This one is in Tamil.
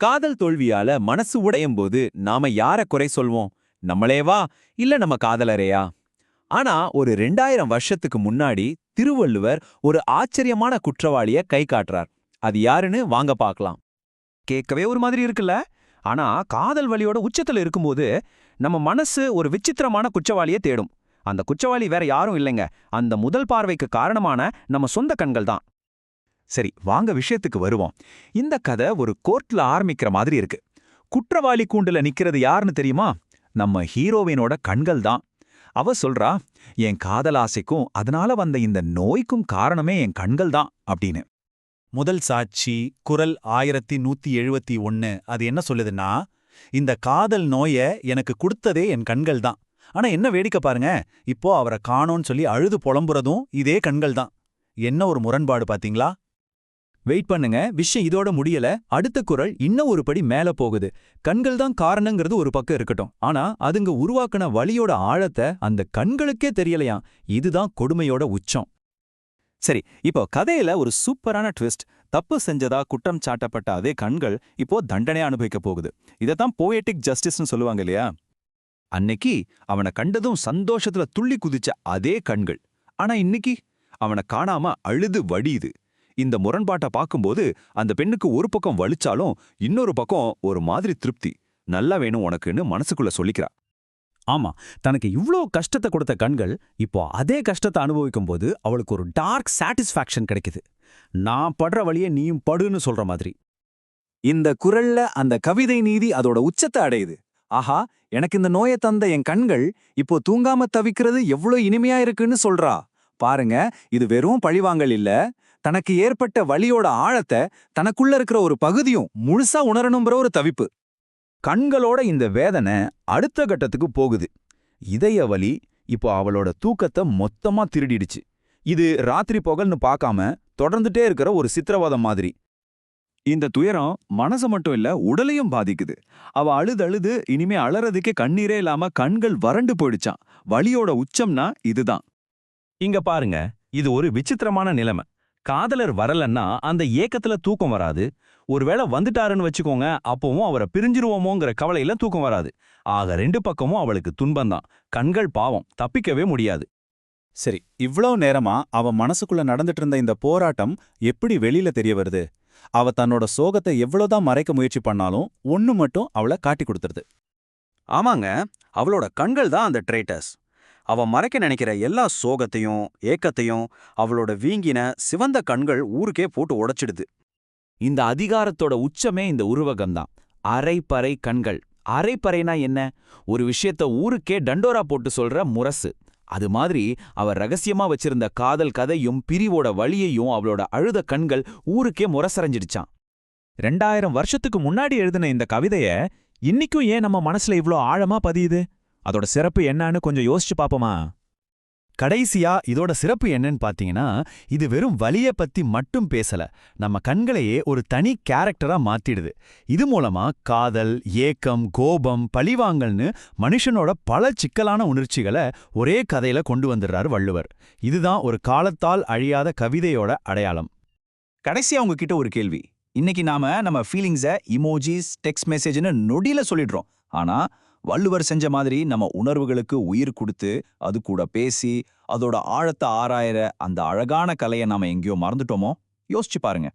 காதல் தோல்வியால மனசு உடையும் போது நாம யார குறை சொல்வோம்? நம்மளேவா இல்ல நம்ம காதலரையா? ஆனா ஒரு ரெண்டாயிரம் வருஷத்துக்கு முன்னாடி திருவள்ளுவர் ஒரு ஆச்சரியமான குற்றவாளிய கை காட்டுறார். அது யாருன்னு வாங்க பார்க்கலாம் கேட்கவே ஒரு மாதிரி இருக்குல்ல? ஆனா காதல் வழியோட உச்சத்துல இருக்கும்போது நம்ம மனசு ஒரு விசித்திரமான குற்றவாளியை தேடும். அந்த குற்றவாளி வேற யாரும் இல்லைங்க. அந்த முதல் பார்வைக்கு காரணமான நம்ம சொந்த கண்கள் தான் சரி வாங்க விஷயத்துக்கு வருவோம். இந்த கதை ஒரு கோர்ட்ல ஆரம்பிக்கிற மாதிரி இருக்கு. குற்றவாளி கூண்டுல நிக்கிறது யாருன்னு தெரியுமா? நம்ம ஹீரோவினோட கண்கள் தான். அவ சொல்றா என் காதல் ஆசைக்கும் அதனால வந்த இந்த நோய்க்கும் காரணமே என் கண்கள் தான் அப்படின்னு. முதல் சாட்சி குரல் ஆயிரத்தி நூத்தி எழுபத்தி ஒன்னு. அது என்ன சொல்லுதுன்னா இந்த காதல் நோய எனக்கு கொடுத்ததே என் கண்கள் தான். ஆனா என்ன வேடிக்கை பாருங்க இப்போ அவரை காணோன்னு சொல்லி அழுது புலம்புறதும் இதே கண்கள் தான். என்ன ஒரு முரண்பாடு பாத்தீங்களா? வெயிட் பண்ணுங்க. விஷயம் இதோட முடியல. அடுத்த குரல் இன்னும் ஒரு படி மேல போகுது. கண்கள் தான் காரணங்கிறது ஒரு பக்கம் இருக்கட்டும். ஆனா அதுங்க உருவாக்குன வழியோட ஆழத்தை அந்த கண்களுக்கே தெரியலையாம். இதுதான் கொடுமையோட உச்சம். சரி இப்போ கதையில ஒரு சூப்பரான ட்விஸ்ட். தப்பு செஞ்சதா குற்றம் சாட்டப்பட்ட அதே கண்கள் இப்போ தண்டனை அனுபவிக்க போகுது. இதைத்தான் போயட்டிக் ஜஸ்டிஸ்னு சொல்லுவாங்க இல்லையா? அன்னைக்கு அவனை கண்டதும் சந்தோஷத்துல துள்ளி குதிச்ச அதே கண்கள். ஆனா இன்னைக்கு அவனை காணாம அழுது வடியுது. இந்த முரண்பாட்டை பார்க்கும்போது அந்த பெண்ணுக்கு ஒரு பக்கம் வலிச்சாலும் இன்னொரு பக்கம் ஒரு மாதிரி திருப்தி. நல்லா வேணும் உனக்குன்னு மனசுக்குள்ள சொல்லிக்கிறா. ஆமா தனக்கு இவ்ளோ கஷ்டத்தை கொடுத்த கண்கள் இப்போ அதே கஷ்டத்தை அனுபவிக்கும் போது அவளுக்கு ஒரு டார்க் சாட்டிஸ்ஃபேக்ஷன் கிடைக்குது. நான் படுற வழியை நீயும் படுன்னு சொல்ற மாதிரி. இந்த குரல்ல அந்த கவிதை நீதி அதோட உச்சத்தை அடையுது. ஆஹா எனக்கு இந்த நோயை தந்த என் கண்கள் இப்போ தூங்காம தவிக்கிறது எவ்ளோ இனிமையா இருக்குன்னு சொல்றா. பாருங்க இது வெறும் பழிவாங்கல் இல்ல. தனக்கு ஏற்பட்ட வழியோட ஆழத்தை தனக்குள்ள இருக்கிற ஒரு பகுதியும் முழுசா உணரணுங்கிற ஒரு தவிப்பு. கண்களோட இந்த வேதனை அடுத்த கட்டத்துக்கு போகுது. இதய வலி இப்போ அவளோட தூக்கத்தை மொத்தமா திருடிடுச்சு. இது ராத்திரி பகல்னு பார்க்காம தொடர்ந்துட்டே இருக்கிற ஒரு சித்திரவாதம் மாதிரி. இந்த துயரம் மனச மட்டும் இல்ல உடலையும் பாதிக்குது. அவ அழுது அழுது இனிமே அலறதுக்கே கண்ணீரே இல்லாம கண்கள் வறண்டு போயிடுச்சான் வழியோட உச்சம்னா இதுதான். இங்க பாருங்க இது ஒரு விசித்திரமான நிலைமை. காதலர் வரலன்னா அந்த ஏக்கத்துல தூக்கம் வராது. ஒருவேளை வந்துட்டாருன்னு வச்சுக்கோங்க அப்பவும் அவரை பிரிஞ்சிருவோமோங்கிற கவலையில தூக்கம் வராது. ஆக ரெண்டு பக்கமும் அவளுக்கு துன்பம்தான். கண்கள் பாவம் தப்பிக்கவே முடியாது. சரி இவ்ளோ நேரமா அவ மனசுக்குள்ள நடந்துட்டு இருந்த இந்த போராட்டம் எப்படி வெளியில தெரிய வருது? அவ தன்னோட சோகத்தை எவ்வளவுதான் மறைக்க முயற்சி பண்ணாலும் ஒண்ணு மட்டும் அவளை காட்டி கொடுத்துருது. ஆமாங்க அவளோட கண்கள் தான் அந்த ட்ரேட்டர்ஸ் அவ மறைக்க நினைக்கிற எல்லா சோகத்தையும் ஏக்கத்தையும் அவளோட வீங்கின சிவந்த கண்கள் ஊருக்கே போட்டு உடைச்சிடுது. இந்த அதிகாரத்தோட உச்சமே இந்த உருவகம்தான். அரைப்பறை கண்கள். அரைப்பறைனா என்ன? ஒரு விஷயத்த ஊருக்கே டண்டோரா போட்டு சொல்ற முரசு. அது மாதிரி அவ ரகசியமா வச்சிருந்த காதல் கதையும் பிரிவோட வழியையும் அவளோட அழுத கண்கள் ஊருக்கே முரசரைஞ்சிடுச்சான் ரெண்டாயிரம் வருஷத்துக்கு முன்னாடி எழுதின இந்த கவிதைய இன்னிக்கும் ஏன் நம்ம மனசுல இவ்ளோ ஆழமா பதியுது? அதோட சிறப்பு என்னன்னு கொஞ்சம் யோசிச்சு பாப்போமா? கடைசியா இதோட சிறப்பு என்னன்னு பாத்தீங்கன்னா இது வெறும் வலிய பத்தி மட்டும் பேசல. நம்ம கண்களையே ஒரு தனி கேரக்டரா மாத்திடுது. இது மூலமா காதல் ஏக்கம் கோபம் பழிவாங்கல்னு மனுஷனோட பல சிக்கலான உணர்ச்சிகளை ஒரே கதையில கொண்டு வந்துடுறாரு வள்ளுவர். இதுதான் ஒரு காலத்தால் அழியாத கவிதையோட அடையாளம். கடைசியா உங்ககிட்ட ஒரு கேள்வி. இன்னைக்கு நாம நம்ம ஃபீலிங்ஸை இமோஜிஸ் டெக்ஸ்ட் மெசேஜ்னு நொடியில சொல்லிடுறோம். ஆனா வள்ளுவர் செஞ்ச மாதிரி நம்ம உணர்வுகளுக்கு உயிர் கொடுத்து அது கூட பேசி அதோட ஆழத்தை ஆராயிற அந்த அழகான கலையை நாம எங்கேயோ மறந்துட்டோமோ? யோசிச்சு பாருங்க.